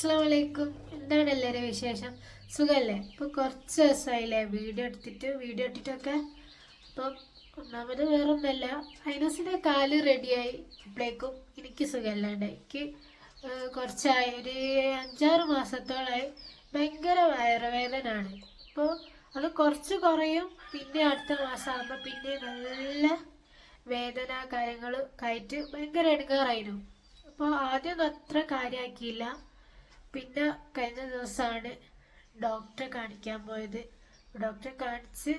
അസ്സാമലൈക്കും എന്താണ് എല്ലാവരും വിശേഷം? സുഖമല്ലേ ഇപ്പോൾ കുറച്ച് ദിവസമായില്ലേ വീഡിയോ എടുത്തിട്ട്. വീഡിയോ ഇട്ടിട്ടൊക്കെ അപ്പം ഒന്നാമത് വേറൊന്നല്ല. ഐനസിന്റെ കാൽ റെഡിയായി. അപ്പോഴേക്കും എനിക്ക് സുഖമല്ലാണ്ട് എനിക്ക് കുറച്ചായി. ഒരു അഞ്ചാറ് മാസത്തോളമായി ഭയങ്കര വയറുവേദനയാണ് അപ്പോൾ അത് കുറച്ച് കുറയും. പിന്നെ അടുത്ത മാസമാകുമ്പോൾ പിന്നെ നല്ല വേദന കാര്യങ്ങൾ കയറ്റ് ഭയങ്കര എടുക്കാറായിരുന്നു അപ്പോൾ ആദ്യമൊന്നും അത്ര കാര്യമാക്കിയില്ല പിന്നെ കഴിഞ്ഞ ദിവസമാണ് ഡോക്ടറെ കാണിക്കാൻ പോയത്. ഡോക്ടറെ കാണിച്ച്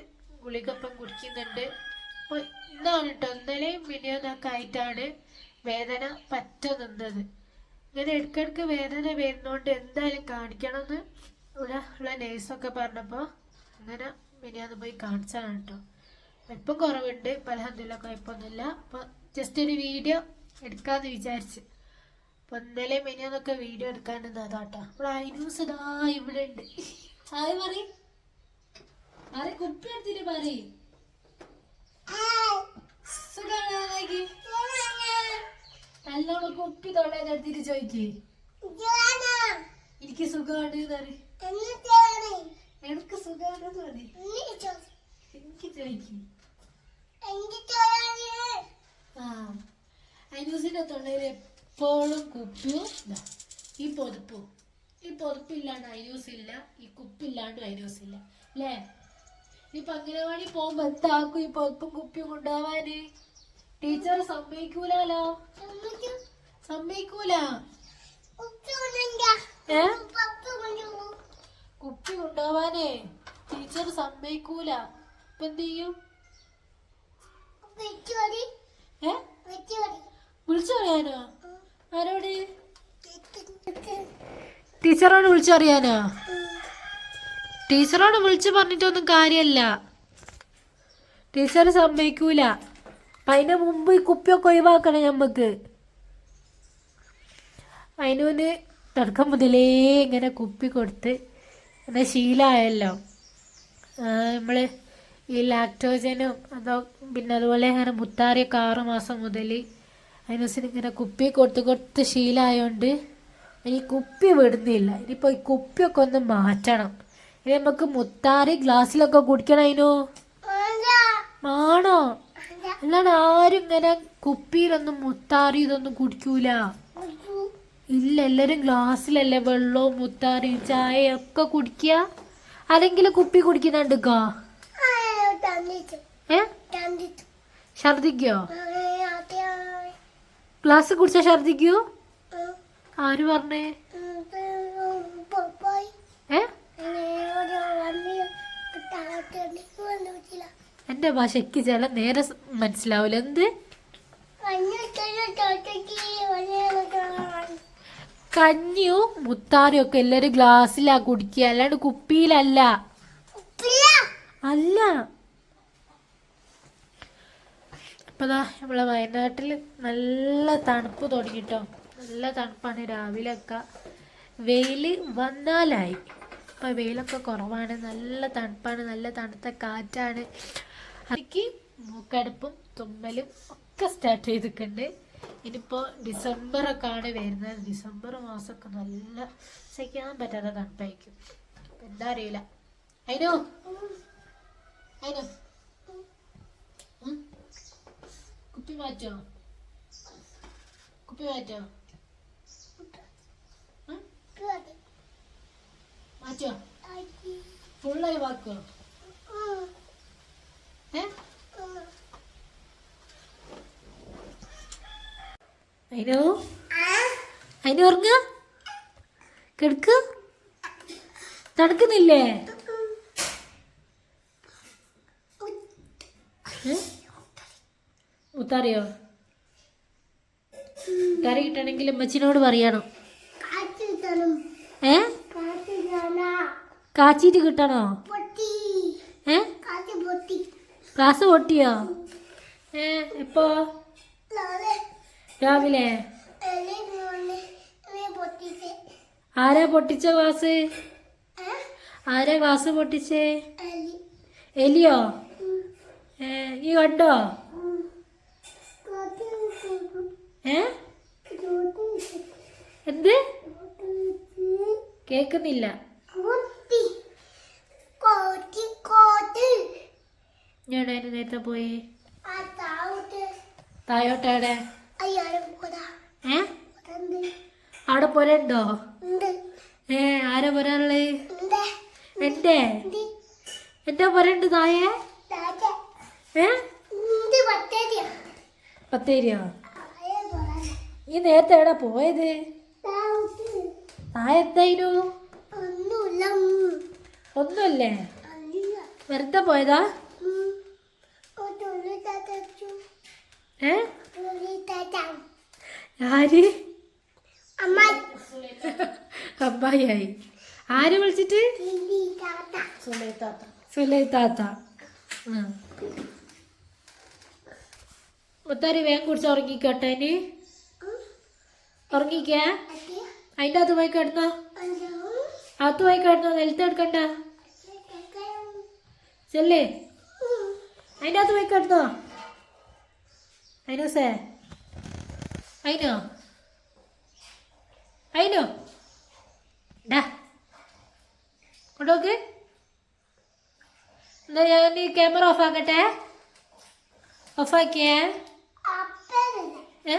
ഗുളികപ്പം കുടിക്കുന്നുണ്ട്. അപ്പോൾ ഇന്നാണ് കേട്ടോ ഇന്നലെയും മിനിയൊന്നൊക്കെ ആയിട്ടാണ് വേദന പറ്റ നിന്നത്. ഇങ്ങനെ ഇടയ്ക്കിടയ്ക്ക് വേദന വരുന്നതുകൊണ്ട് എന്തായാലും കാണിക്കണമെന്ന് ഇവിടെ ഉള്ള നേഴ്സൊക്കെ പറഞ്ഞപ്പോൾ അങ്ങനെ മിനിയാന്ന് പോയി കാണിച്ചാണ് കേട്ടോ ഇപ്പം കുറവുണ്ട്. പലഹന്തില്ല കുഴപ്പമൊന്നുമില്ല. അപ്പോൾ ജസ്റ്റ് ഒരു വീഡിയോ എടുക്കാന്ന് വിചാരിച്ച്. അപ്പോൾ ഇന്നലെ വീഡിയോ എടുക്കാനുണ്ടാട്ടാ അതാട്ടോ അപ്പോൾ ഇതാ ഇവിടെ ഉണ്ട് ഹായ് പറ ആരെ കുപ്പി എടുത്തിട്ട് പറ സുഖാണോ അമ്മയ്ക്ക്? നല്ലോണം കുപ്പി തൊള്ളേനെ എടുത്തിട്ട് ചോദിക്കേ എനിക്ക് സുഖമാണ് എനിക്ക് സുഖമാണ് എനിക്ക് ചോദിക്കും ആ. അനൂസിന്റെ തൊണ്ടയിൽ എപ്പോഴും കുപ്പിയും ഈ പൊതുപ്പും. ഈ പൊതുപ്പില്ലാണ്ട് ഐരൂസ് ഇല്ല ഈ കുപ്പില്ലാണ്ട് ഐരൂസ് ഇല്ല അല്ലേ? ഇനിയിപ്പൊ അംഗനവാടി പോകുമ്പോ എന്താക്കും ഈ പൊതുപ്പും കുപ്പിയും കൊണ്ടുപോവാന്? ടീച്ചർ സമ്മതിക്കൂലോ സമ്മതിക്കൂല? കുപ്പി കൊണ്ടുപോവാനേ? ടീച്ചർ സമ്മതിക്കൂല. ഇപ്പൊ എന്ത് ചെയ്യും? വിളിച്ചു പറയാനോ? ആരോട്? ടീച്ചറോട് വിളിച്ചറിയാനോ ടീച്ചറോട് വിളിച്ച് പറഞ്ഞിട്ടൊന്നും കാര്യമല്ല ടീച്ചർ സമ്മതിക്കൂല. അതിന് മുമ്പ് ഈ കുപ്പിയൊക്കെ ഒഴിവാക്കണം നമുക്ക് അതിനോന് തുടക്കം മുതലേ ഇങ്ങനെ കുപ്പി കൊടുത്ത് എന്നാൽ ശീലമായല്ലോ നമ്മൾ ഈ ലാക്ടോജനും അതോ പിന്നെ അതുപോലെ അങ്ങനെ മുത്താറിയൊക്കെ ആറ് മാസം മുതൽ അതിനനുസരിച്ച് ഇങ്ങനെ കുപ്പി കൊടുത്ത് കൊടുത്ത് ശീലമായോണ്ട് ഈ കുപ്പി വിടുന്നില്ല. ഇനിയിപ്പോൾ ഈ കുപ്പിയൊക്കെ ഒന്ന് മാറ്റണം. ഇനി നമുക്ക് മുത്താറി ഗ്ലാസ്സിലൊക്കെ കുടിക്കണം അതിനു ആണോ അല്ലാണ്ട് ആരും ഇങ്ങനെ കുപ്പിയിലൊന്നും മുത്താറി ഇതൊന്നും കുടിക്കൂല. ഇല്ല എല്ലാവരും ഗ്ലാസ്സിലല്ലേ വെള്ളവും മുത്താറി ചായ ഒക്കെ കുടിക്കുക അല്ലെങ്കിൽ കുപ്പി കുടിക്കുന്നുണ്ട് ഏ? ഛർദിക്കോ ഗ്ലാസ് കുടിച്ചാ ഛർദിക്കൂ ആര് പറഞ്ഞേ? ഏ? എന്റെ ഭാഷയ്ക്ക് ചില നേരെ മനസ്സിലാവില്ല മനസ്സിലാവൂല. എന്ത്? കഞ്ഞിയും മുത്താറിയും ഒക്കെ എല്ലാരും ഗ്ലാസ്സിലാ കുടിക്കുക. അല്ലാണ്ട് കുപ്പിയിലല്ല. അല്ല. ഇപ്പൊ ദാ നമ്മളെ വയനാട്ടിൽ നല്ല തണുപ്പ് തുടങ്ങിട്ടോ. നല്ല തണുപ്പാണ് രാവിലെയൊക്കെ. വെയിൽ വന്നാലായി. ഇപ്പൊ വെയിലൊക്കെ കുറവാണ്. നല്ല തണുപ്പാണ്. നല്ല തണുത്ത കാറ്റാണ്. എനിക്ക് മൂക്കടുപ്പും തുമ്മലും ഒക്കെ സ്റ്റാർട്ട് ചെയ്തിട്ടുണ്ട്. ഇനിയിപ്പോൾ ഡിസംബറൊക്കെ ആണ് വരുന്നത്. ഡിസംബർ മാസമൊക്കെ നല്ല സഹിക്കാൻ പറ്റാത്ത തണുപ്പായിരിക്കും. എന്താ അറിയില്ല. അതിനോ അതിനോ കുപ്പി മാറ്റോ കുപ്പി മാറ്റോ? മാറ്റോ ഫുള്ളായി വാക്കോ ഏ? അതിനോ അതിന് ഉറങ്ങ. കിടക്ക്. തണുക്കുന്നില്ലേ ഏ? മുത്താറിയോ കറി കിട്ടണമെങ്കിൽ അമ്മച്ചിനോട് പറയണം. ഏ? കാച്ചിട്ട് കിട്ടണോ? ഏ? ക്ലാസ് പൊട്ടിയോ? ഏ എപ്പോ? രാവിലെ. ആരാ പൊട്ടിച്ച ക്ലാസ് ആരാ ക്ലാസ് പൊട്ടിച്ചേ? എലിയോ? ഏ ഈ കണ്ടോ ഏ എന്ത് ഞാൻ അതിന് നേരത്തെ പോയി? തായോട്ടെ. അവിടെ പോരണ്ടോ? ഉണ്ട്. ഏ ആരാ പോരാൾ എന്റെ? എന്റെ പോരണ്ട് തായേ? ഏ? പോരാ? ഈ നേരത്തെ എവിടെ പോയത്? ഒന്നുമില്ല. വെറുതെ പോയതാ? ഏ? ആര്? അമ്മ അമ്മായിയായി. ആര് വിളിച്ചിട്ട്? സുലൈത്താത്ത. താത്ത സുലൈ താത്ത മുത്താരി വേഗം കുടിച്ച് ഉറങ്ങിക്കോട്ടെ ഇനി. ഉറങ്ങിക്കേ? അതിന്റെ അത് പോയി കിടന്നോ. അകത്ത് പോയി കിടന്നോ നിലത്ത് എടുക്കണ്ട ചെല്ലേ. അതിന്റെ അത് പോയി കിടന്നോ. അതിനോ അതിനോ? ഡാ. കൊണ്ടുപോക്ക് എന്നാ ഞാൻ ഈ ക്യാമറ ഓഫ് ആക്കട്ടെ? ഓഫാക്കിയേ ഏ?